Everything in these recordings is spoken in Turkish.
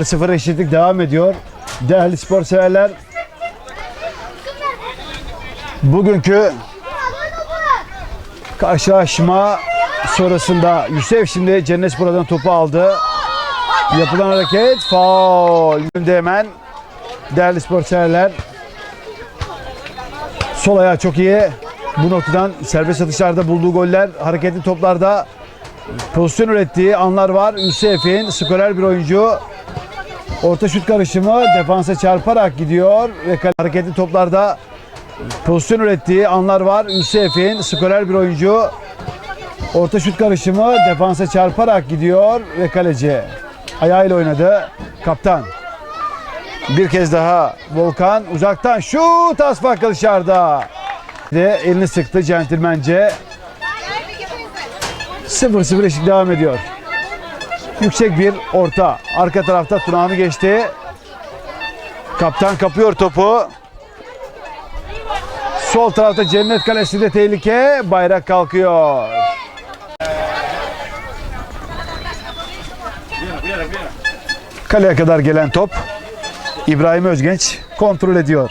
0-0 eşitlik devam ediyor. Değerli spor severler. Bugünkü karşılaşma sonrasında Yusuf şimdi Cennet Spor'dan topu aldı. Yapılan hareket faul. Şimdi hemen değerli spor severler. Sol ayağı çok iyi. Bu noktadan serbest atışlarda bulduğu goller, hareketli toplarda pozisyon ürettiği anlar var. Yusuf'in skorer bir oyuncu. Orta şut karışımı defansa çarparak gidiyor ve hareketli toplarda pozisyon ürettiği anlar var. Yusuf'in skorer bir oyuncu. Orta şut karışımı defansa çarparak gidiyor ve kaleci ayağıyla oynadı. Kaptan. Bir kez daha Volkan uzaktan şut az farklı dışarıda. De elini sıktı centilmence. 0-0 eşit devam ediyor. Yüksek bir orta. Arka tarafta Tunağan'ı geçti. Kaptan kapıyor topu. Sol tarafta Cennet Kalesi'nde tehlike. Bayrak kalkıyor. Kaleye kadar gelen top İbrahim Özgenç kontrol ediyor.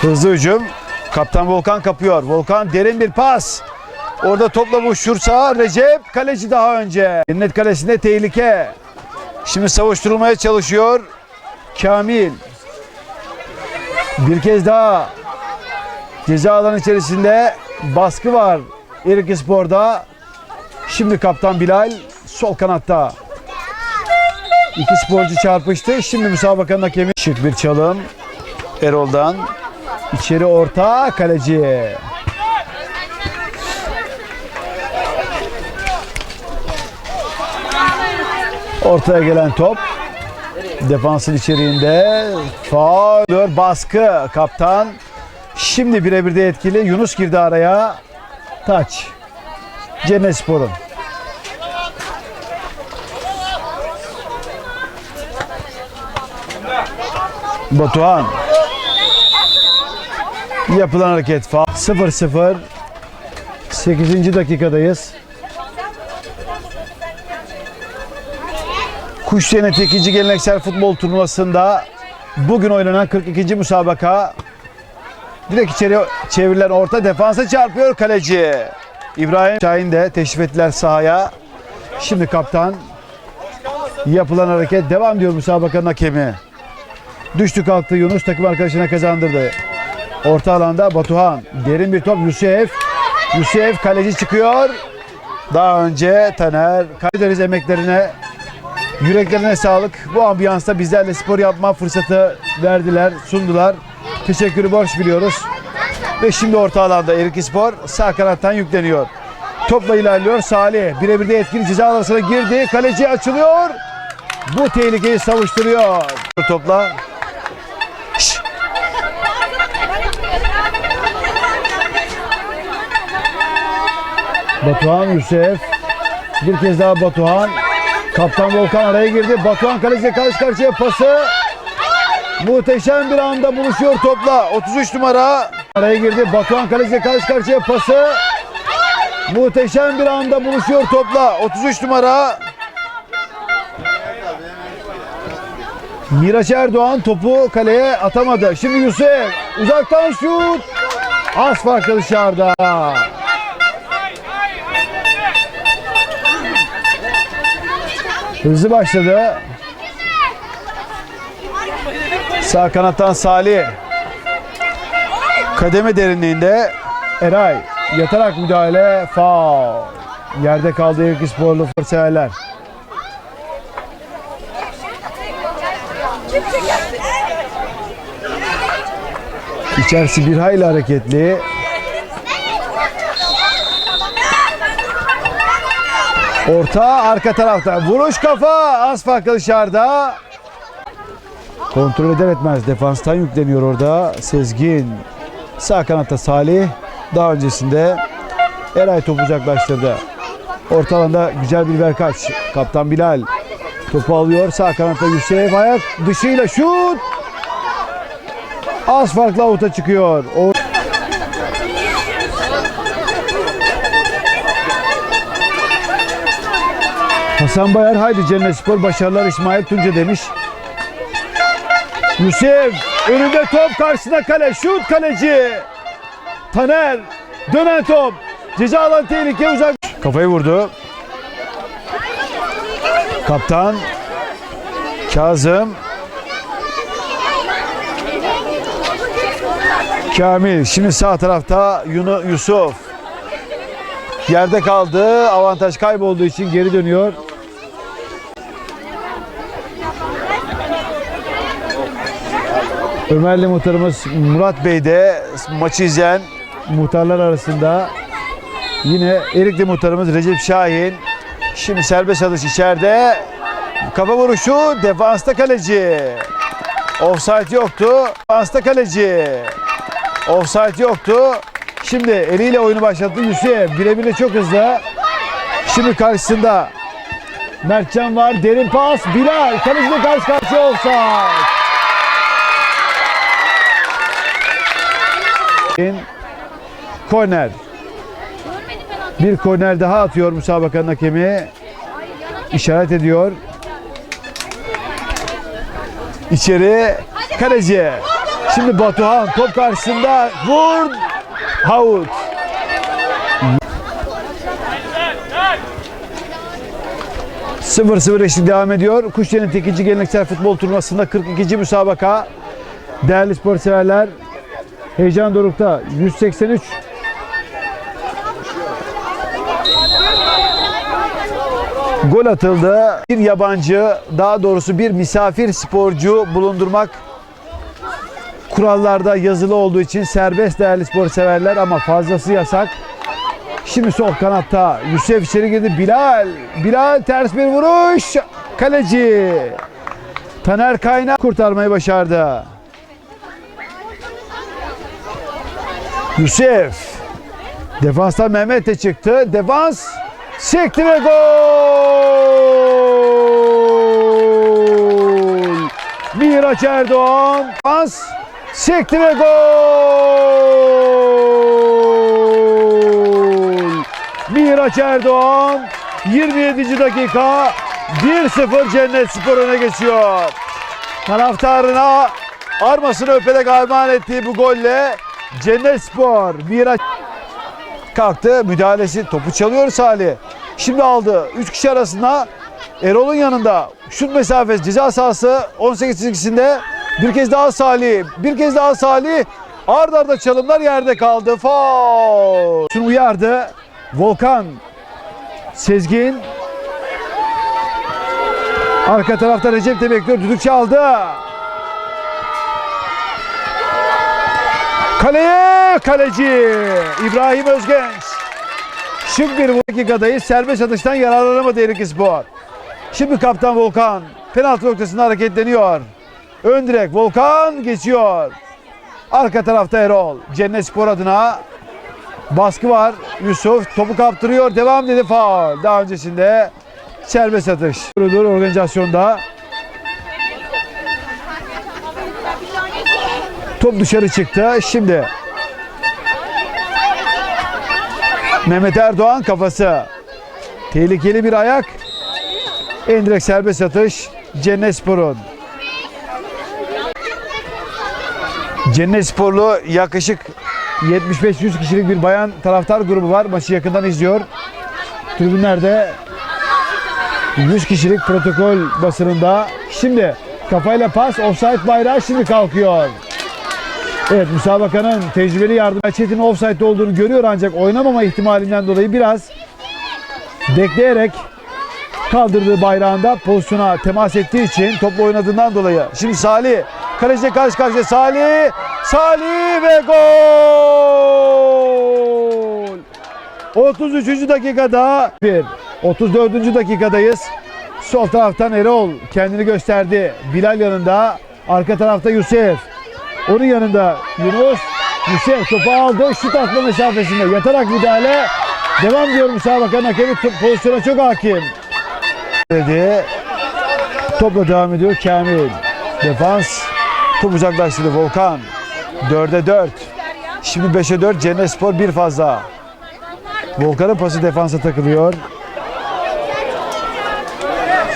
Hızlı hücum. Kaptan Volkan kapıyor. Volkan derin bir pas. Orada topla buluşursa Recep kaleci daha önce. Cennet kalesinde tehlike. Şimdi savuşturulmaya çalışıyor. Kamil. Bir kez daha ceza alanı içerisinde baskı var. Erik Spor'da. Şimdi kaptan Bilal sol kanatta. İki sporcu çarpıştı. Şimdi müsabakanın hakemi şık bir çalım. Erol'dan. İçeri orta kaleci. Ortaya gelen top. Defansın içeriğinde faul baskı kaptan. Şimdi birebir de etkili. Yunus girdi araya. Taç. Cennet Spor'un. Batuhan. Yapılan hareket faul. 0-0. 8. dakikadayız. Kuş Cennet 2. Geleneksel Futbol Turnuvası'nda bugün oynanan 42. müsabaka. Direkt içeri çevrilen orta defansa çarpıyor kaleci. İbrahim Şahin de teşrif ettiler sahaya. Şimdi kaptan yapılan hareket devam diyor müsabakanın hakemi. Düştü kalktı Yunus takım arkadaşına kazandırdı. Orta alanda Batuhan. Derin bir top Yusuf. Yusuf kaleci çıkıyor. Daha önce Taner. Kaydederiz emeklerine. Yüreklerine sağlık. Bu ambiyansta bizlerle spor yapma fırsatı verdiler, sundular. Teşekkürü borç biliyoruz. Ve şimdi orta alanda Erik Spor sağ kanattan yükleniyor. Topla ilerliyor Salih. Birebir de etkili ceza alanına girdi. Kaleci açılıyor. Bu tehlikeyi savuşturuyor. Topla. Batuhan Yusuf. Bir kez daha Batuhan. Kaptan Volkan araya girdi. Batuhan kaleciyle karşı karşıya pası. Muhteşem bir anda buluşuyor topla. 33 numara. Araya girdi. Batuhan kaleciyle karşı karşıya pası. Muhteşem bir anda buluşuyor topla. 33 numara. Miraç Erdoğan topu kaleye atamadı. Şimdi Yusuf uzaktan şut. Az farklı dışarıda. Hızlı başladı. Sağ kanattan Salih. Kademe derinliğinde Eray. Yatarak müdahale. Faul. Yerde kaldı Erik Sporlu severler. İçerisi bir hayli hareketli. Orta arka tarafta. Vuruş kafa. Az farklı dışarıda. Kontrol eder etmez. Defanstan yükleniyor orada. Sezgin. Sağ kanatta Salih. Daha öncesinde Eray topu uzaklaştırdı. Orta alanda güzel bir verkaç. Kaptan Bilal. Topu alıyor. Sağ kanatta Yusuf. Ayak dışıyla şut. Az farklı avuta çıkıyor. O Hasan Bayar haydi Cennet Spor başarılar İsmail Tunca demiş. Yusuf önünde top karşısına kale şut kaleci. Taner dönen top. Ceza alan tehlike uzak. Kafayı vurdu. Kaptan Kazım Kamil şimdi sağ tarafta Yunu Yusuf yerde kaldı avantaj kaybolduğu için geri dönüyor Ömerli muhtarımız Murat Bey de maçı izleyen muhtarlar arasında yine Erikli muhtarımız Recep Şahin. Şimdi serbest atış içeride. Kafa vuruşu defansta kaleci. Offside yoktu defansta kaleci. Offside yoktu. Şimdi eliyle oyunu başlattı Yusuf birebir çok hızlı. Şimdi karşısında Mertcan var. Derin pas. Bilal kaleciyle karşı karşıya offside Korner. Bir korner daha atıyor müsabakanın hakemi. İşaret ediyor. İçeri kaleci. Şimdi Batuhan top karşısında vur. Out. Sıfır sıfır eşlik devam ediyor. Kuşdere'nin ikinci geleneksel futbol turnuvasında 42. müsabaka. Değerli spor severler, Heyecan Doruk'ta 183 gol atıldı. Bir yabancı daha doğrusu bir misafir sporcu bulundurmak kurallarda yazılı olduğu için serbest değerli spor severler ama fazlası yasak. Şimdi sol kanatta Yusuf içeri girdi. Bilal. Bilal ters bir vuruş. Kaleci. Taner Kaynak kurtarmayı başardı. Yusuf. Defanstan Mehmet de çıktı. Defans sekti ve gol. Miraç Erdoğan. Defans sekti ve gol. Miraç Erdoğan 27. dakika 1-0 Cennet Spor öne geçiyor. Taraftarına armasını öperek armağan ettiği bu golle Cennet Spor Miraç kalktı müdahalesi topu çalıyor Salih. Şimdi aldı. 3 kişi arasında Erol'un yanında şut mesafesi ceza sahası 18 çizgisinde bir kez daha Salih. Bir kez daha Salih. Arda arda çalımlar yerde kaldı. Faul. Şunu uyardı. Volkan Sezgin Arka tarafta Recep de bekliyor. Düdük çaldı. Kaleye kaleci İbrahim Özgenç. Şık bir dakikadayız. Serbest atıştan yararlanamadı Erik Spor. Şimdi kaptan Volkan penaltı noktasında hareketleniyor. Ön direk Volkan geçiyor. Arka tarafta Erol. Cennet Spor adına baskı var. Yusuf topu kaptırıyor. Devam dedi faul. Daha öncesinde serbest atış. Organizasyonda. Top dışarı çıktı. Şimdi Mehmet Erdoğan kafası. Tehlikeli bir ayak. Endirek serbest atış. Cennet Spor'un. Cennet Sporlu yaklaşık 75-100 kişilik bir bayan taraftar grubu var. Maçı yakından izliyor. Tribünlerde 100 kişilik protokol basınında. Şimdi kafayla pas offside bayrağı şimdi kalkıyor. Evet müsabakanın tecrübeli yardımcı Çetin offside olduğunu görüyor ancak oynamama ihtimalinden dolayı biraz bekleyerek kaldırdığı bayrağında pozisyona temas ettiği için topla oynadığından dolayı. Şimdi Salih kaleciyle karşı karşıya Salih Salih ve gol 33. dakikada bir 34. dakikadayız. Sol taraftan Erol kendini gösterdi. Bilal yanında. Arka tarafta Yusuf. Onun yanında Yunus. Yusuf topu aldı. Şut atma mesafesinde. Yatarak müdahale. Devam diyor müsabakanın hakemi. Pozisyona çok hakim. Dedi. Topla devam ediyor Kamil. Defans. Top uzaklaştırdı Volkan. 4'e 4. Şimdi 5'e 4 Cennet Spor bir fazla. Volkan'ın pası defansa takılıyor.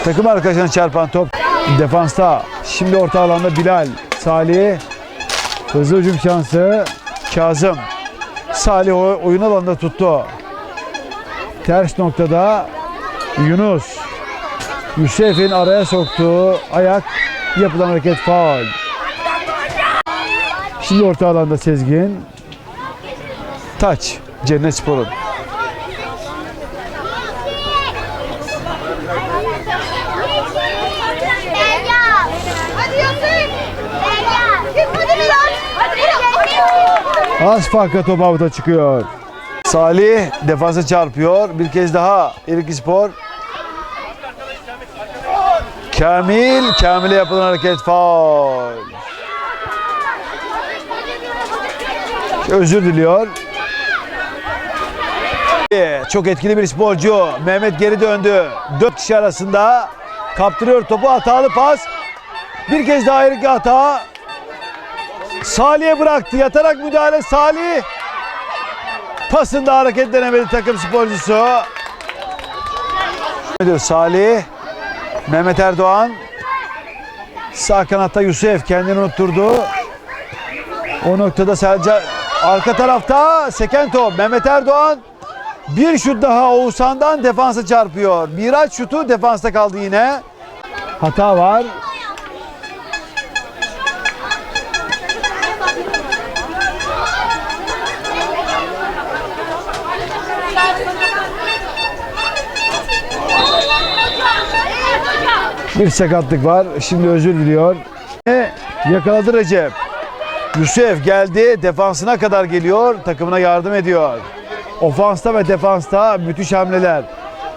Takım arkadaşına çarpan top defansta. Şimdi orta alanda Bilal. Salih. Hızlı hücum şansı. Kazım. Salih oyun alanında tuttu. Ters noktada Yunus. Yusuf'in araya soktuğu ayak yapılan hareket faul. Şimdi orta alanda Sezgin. Taç. Cennet Spor'un. Az farkla top avuta çıkıyor. Salih defansa çarpıyor. Bir kez daha Erik Spor. Kamil, Kamil'e yapılan hareket faul. Özür diliyor. Çok etkili bir sporcu. Mehmet geri döndü. Dört kişi arasında kaptırıyor topu. Hatalı pas. Bir kez daha Erik hata. Salih'e bıraktı. Yatarak müdahale Salih. Pasında hareket denemedi takım sporcusu. Diyor Salih. Mehmet Erdoğan. Sağ kanatta Yusuf kendini unutturdu. O noktada Selca arka tarafta seken top. Mehmet Erdoğan bir şut daha Oğuzhan'dan defansa çarpıyor. Miraç şutu defansta kaldı yine. Hata var. Bir sakatlık var. Şimdi özür diliyor. E, Yakaladı Recep. Yusuf geldi. Defansına kadar geliyor. Takımına yardım ediyor. Ofansta ve defansta müthiş hamleler.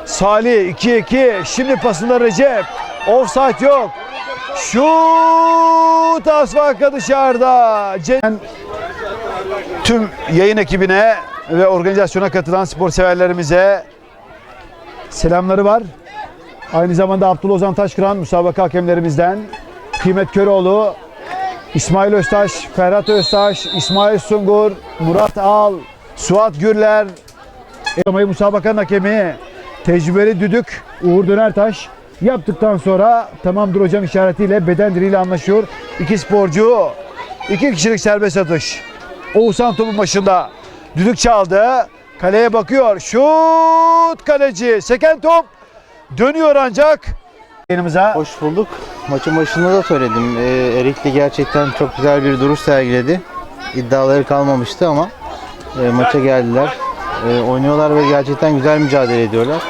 Salih 2-2. Şimdi pasında Recep. Offside yok. Şut Asfak'a dışarıda. Cen- Tüm yayın ekibine ve organizasyona katılan spor severlerimize selamları var. Aynı zamanda Abdullah Ozan Taşkıran müsabaka hakemlerimizden. Kıymet Köroğlu, İsmail Öztaş, Ferhat Öztaş, İsmail Sungur, Murat Al, Suat Gürler, Eromayı müsabakanın hakemi, tecrübeli düdük Uğur Dönertaş yaptıktan sonra tamamdır hocam işaretiyle beden diliyle anlaşıyor. İki sporcu, iki kişilik serbest atış. Oğuzhan topun başında düdük çaldı. Kaleye bakıyor. Şut kaleci. Seken top dönüyor ancak. Yanımıza Hoş bulduk. Maçın başında da söyledim. Ee, Erikli gerçekten çok güzel bir duruş sergiledi. İddiaları kalmamıştı ama e, maça geldiler. E, oynuyorlar ve gerçekten güzel mücadele ediyorlar.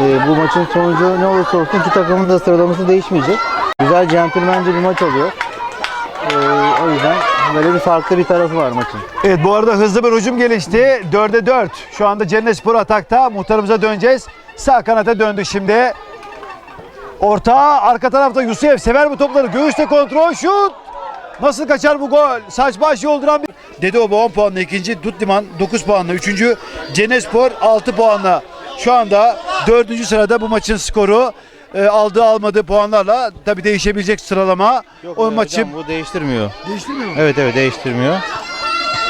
E, bu maçın sonucu ne olursa olsun iki takımın da sıralaması değişmeyecek. Güzel centilmence bir maç oluyor. E, o yüzden böyle bir farklı bir tarafı var maçın. Evet bu arada hızlı bir hücum gelişti. 4'e 4. Şu anda Cennet Spor atakta. Muhtarımıza döneceğiz. Sağ kanata döndü şimdi. Orta arka tarafta Yusuf sever bu topları. Göğüste kontrol şut. Nasıl kaçar bu gol? Saç baş yolduran bir... Dede Oba 10 puanla ikinci. Dutliman 9 puanla üçüncü. Cennet Spor 6 puanla. Şu anda dördüncü sırada bu maçın skoru. e, aldığı almadığı puanlarla tabii değişebilecek sıralama. o maçı bu değiştirmiyor. değiştirmiyor mu? Evet evet değiştirmiyor.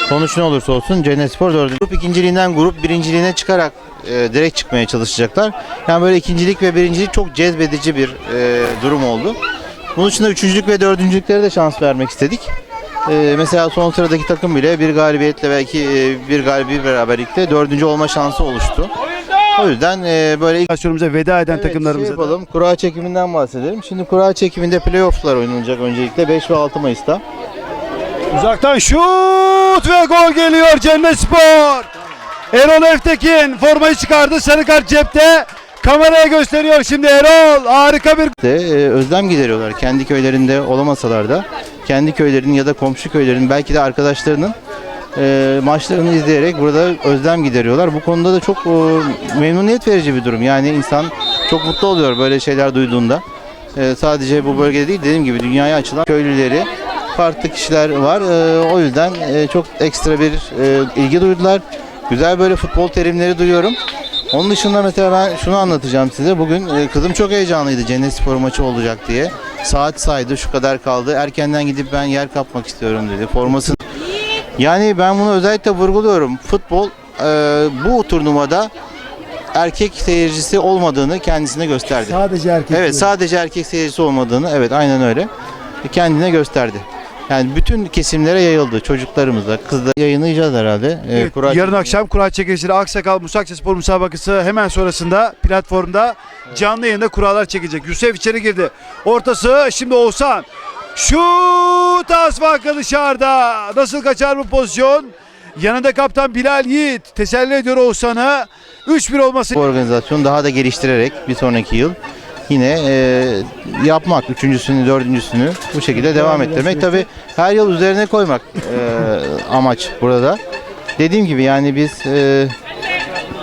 Sonuç ne olursa olsun Cennet Spor 4. Grup ikinciliğinden grup birinciliğine çıkarak e, direkt çıkmaya çalışacaklar. Yani böyle ikincilik ve birincilik çok cezbedici bir e, durum oldu. Bunun dışında üçüncülük ve dördüncülüklere de şans vermek istedik. E, mesela son sıradaki takım bile bir galibiyetle belki e, bir galibiyet beraberlikle dördüncü olma şansı oluştu. O yüzden e, böyle Organizasyonumuza veda eden Evet, takımlarımıza şey da- yapalım. Kura çekiminden bahsedelim. Şimdi kura çekiminde playofflar oynanacak öncelikle 5 ve 6 Mayıs'ta. Uzaktan şut ve gol geliyor Cennet Spor. Erol Eftekin formayı çıkardı. Sarı kart cepte. Kameraya gösteriyor şimdi Erol. Harika bir de e, özlem gideriyorlar. Kendi köylerinde olamasalar da kendi köylerinin ya da komşu köylerinin belki de arkadaşlarının e, maçlarını izleyerek burada özlem gideriyorlar. Bu konuda da çok e, memnuniyet verici bir durum. Yani insan çok mutlu oluyor böyle şeyler duyduğunda. E, sadece bu bölgede değil dediğim gibi dünyaya açılan köylüleri farklı kişiler var. E, o yüzden e, çok ekstra bir e, ilgi duydular. Güzel böyle futbol terimleri duyuyorum. Onun dışında mesela ben şunu anlatacağım size. Bugün e, kızım çok heyecanlıydı Cennet Spor maçı olacak diye. Saat saydı şu kadar kaldı. Erkenden gidip ben yer kapmak istiyorum dedi. Formasını yani ben bunu özellikle vurguluyorum. Futbol e, bu turnuvada erkek seyircisi olmadığını kendisine gösterdi. Sadece erkek. Evet sadece erkek seyircisi olmadığını evet aynen öyle kendine gösterdi. Yani bütün kesimlere yayıldı. Çocuklarımıza, kızlar yayınlayacağız herhalde. Ee, Evet, kura yarın akşam kura çekilişleri Aksakal Musakçı Spor Müsabakası hemen sonrasında platformda canlı yayında kurallar çekecek. Yusuf içeri girdi. Ortası şimdi Oğuzhan. Şut Asfak'a dışarıda. Nasıl kaçar bu pozisyon? Yanında kaptan Bilal Yiğit teselli ediyor Oğuzhan'ı. 3-1 olması Bu organizasyonu daha da geliştirerek bir sonraki yıl yine e, yapmak, üçüncüsünü, dördüncüsünü bu şekilde devam ettirmek. Tabi her yıl üzerine koymak e, amaç burada. Dediğim gibi yani biz e,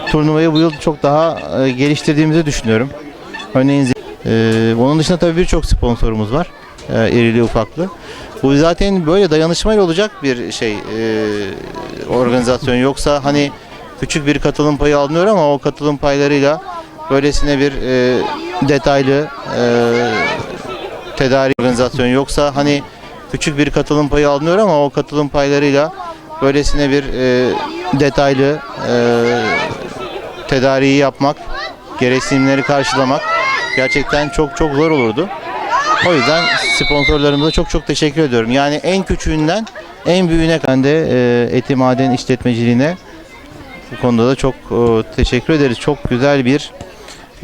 turnuvayı bu yıl çok daha e, geliştirdiğimizi düşünüyorum. Örneğin e, onun dışında tabii birçok sponsorumuz var. E, irili ufaklı. Bu zaten böyle dayanışmayla olacak bir şey e, organizasyon. Yoksa hani küçük bir katılım payı alınıyor ama o katılım paylarıyla böylesine bir e, detaylı e, tedarik organizasyon yoksa hani küçük bir katılım payı alınıyor ama o katılım paylarıyla böylesine bir e, detaylı e, tedariği yapmak, gereksinimleri karşılamak gerçekten çok çok zor olurdu. O yüzden sponsorlarımıza çok çok teşekkür ediyorum. Yani en küçüğünden en büyüğüne ben de e, Eti Maden işletmeciliğine bu konuda da çok e, teşekkür ederiz. Çok güzel bir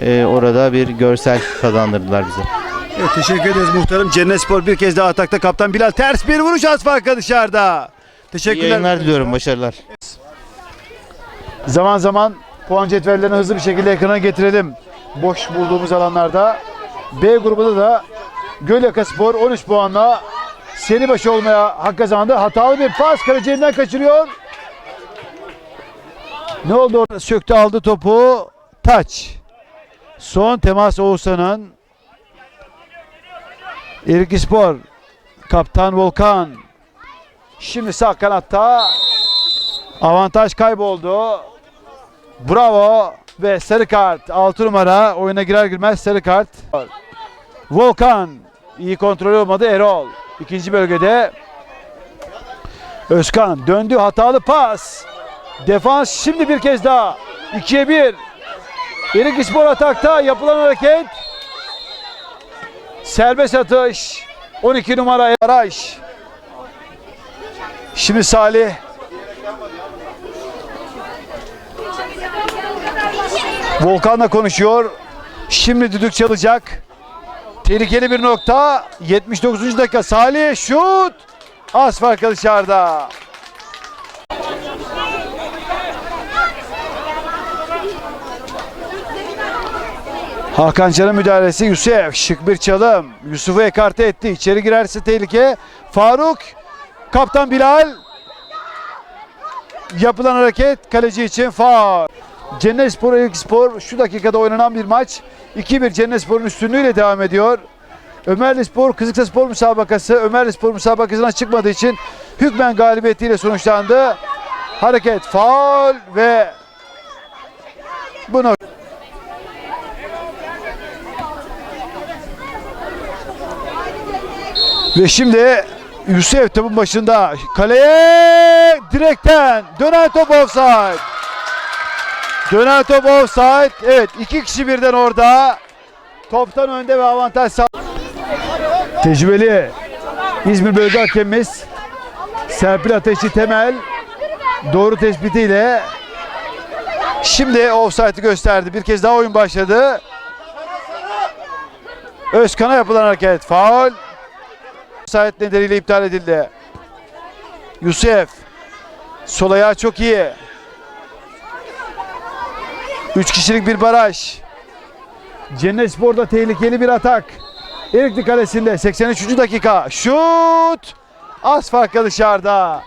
e, orada bir görsel kazandırdılar bize. Evet, teşekkür ederiz muhtarım. Cennet Spor bir kez daha atakta kaptan Bilal ters bir vuruş Asfak'a dışarıda. İyi Teşekkürler. yayınlar diliyorum. Başarılar. Zaman zaman puan cetvellerini hızlı bir şekilde ekrana getirelim. Boş bulduğumuz alanlarda. B grubunda da Gölyaka Spor 13 puanla seri başı olmaya hak kazandı. Hatalı bir pas kaleci elinden kaçırıyor. Ne oldu orada? Söktü aldı topu. Taç. Son temas Oğuzhan'ın. Erik Spor. Kaptan Volkan. Şimdi sağ kanatta Avantaj kayboldu. Bravo ve sarı kart 6 numara oyuna girer girmez sarı kart. Volkan iyi kontrol olmadı Erol. ikinci bölgede Özkan döndü hatalı pas. Defans şimdi bir kez daha 2'ye 1. Erik İspor atakta yapılan hareket. Serbest atış. 12 numara Araş. Şimdi Salih Volkan'la konuşuyor. Şimdi düdük çalacak. Tehlikeli bir nokta. 79. dakika. Salih şut. Az farklı dışarıda. Hakan Can'ın müdahalesi Yusuf. Şık bir çalım. Yusuf'u ekarte etti. İçeri girerse tehlike. Faruk. Kaptan Bilal. Yapılan hareket kaleci için faul. Cennet Spor Erik Spor şu dakikada oynanan bir maç. 2-1 Cennet Spor'un üstünlüğüyle devam ediyor. Ömerli Spor Kızılkaya Spor müsabakası Ömerli Spor müsabakasına çıkmadığı için hükmen galibiyetiyle sonuçlandı. Hareket faul ve bunu ve şimdi Yusuf topun başında kaleye direkten dönen top offside. Dönen top offside. Evet iki kişi birden orada. Toptan önde ve avantaj sağ. Tecrübeli İzmir bölge hakemimiz Serpil Ateşi Temel doğru tespitiyle şimdi offside'ı gösterdi. Bir kez daha oyun başladı. Özkan'a yapılan hareket. Faul. Offside nedeniyle iptal edildi. Yusuf. Sol ayağı çok iyi. 3 kişilik bir baraj. Cennet Spor'da tehlikeli bir atak. Erikli kalesinde 83. dakika. Şut! Az farklı dışarıda.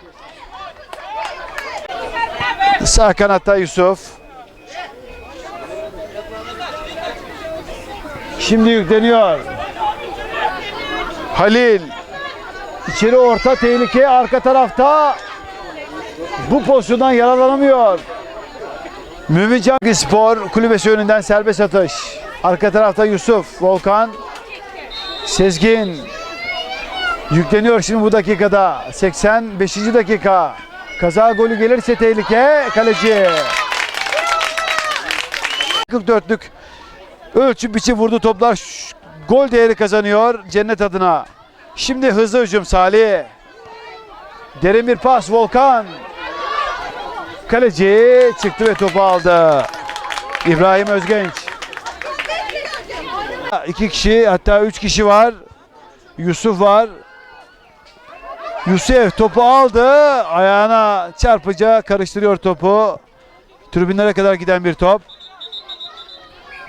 Sağ kanatta Yusuf. Şimdi yükleniyor. Halil. İçeri orta tehlike arka tarafta. Bu pozisyondan yararlanamıyor. Mümin Cangi Spor kulübesi önünden serbest atış. Arka tarafta Yusuf, Volkan, Sezgin. Yükleniyor şimdi bu dakikada. 85. dakika. Kaza golü gelirse tehlike kaleci. 44'lük ölçü biçim vurdu toplar. Gol değeri kazanıyor cennet adına. Şimdi hızlı hücum Salih. Derin bir pas Volkan. Kaleci çıktı ve topu aldı. İbrahim Özgenç. İki kişi hatta üç kişi var. Yusuf var. Yusuf topu aldı. Ayağına çarpıca karıştırıyor topu. Tribünlere kadar giden bir top.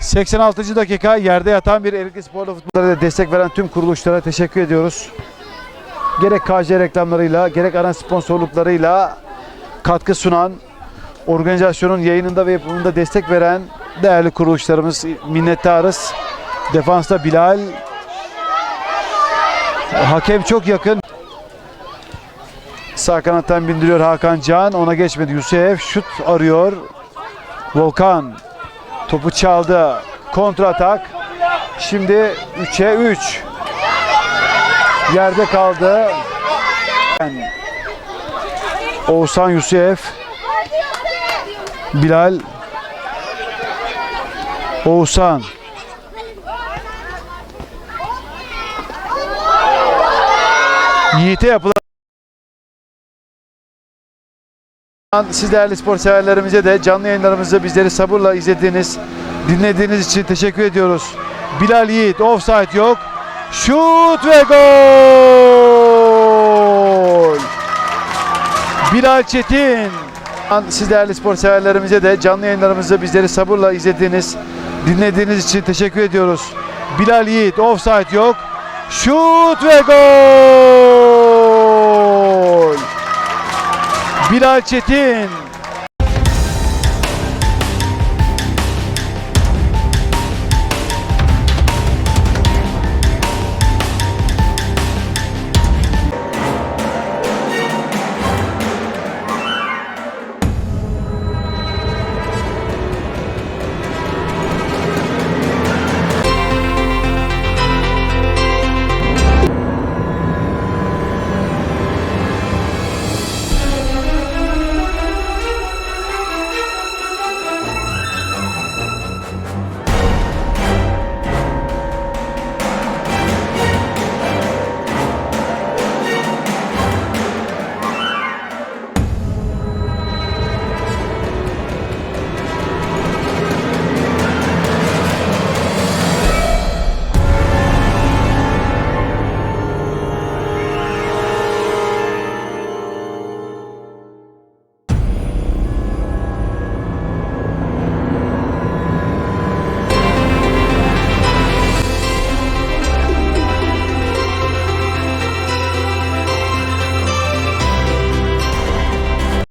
86. dakika yerde yatan bir Erikli Spor'da futbollara destek veren tüm kuruluşlara teşekkür ediyoruz. Gerek KC reklamlarıyla gerek ana sponsorluklarıyla katkı sunan organizasyonun yayınında ve yapımında destek veren değerli kuruluşlarımız minnettarız. Defansta Bilal. Hakem çok yakın. Sağ kanattan bindiriyor Hakan Can. Ona geçmedi. Yusuf şut arıyor. Volkan topu çaldı. Kontra atak. Şimdi 3'e 3. Yerde kaldı. Oğuzhan Yusuf. Bilal. Oğuzhan. Yiğit'e yapılan Siz değerli spor severlerimize de canlı yayınlarımızı bizleri sabırla izlediğiniz, dinlediğiniz için teşekkür ediyoruz. Bilal Yiğit offside yok. Şut ve gol! Bilal Çetin. Siz değerli spor severlerimize de canlı yayınlarımızı bizleri sabırla izlediğiniz, dinlediğiniz için teşekkür ediyoruz. Bilal Yiğit offside yok. Şut ve gol! Bilal Çetin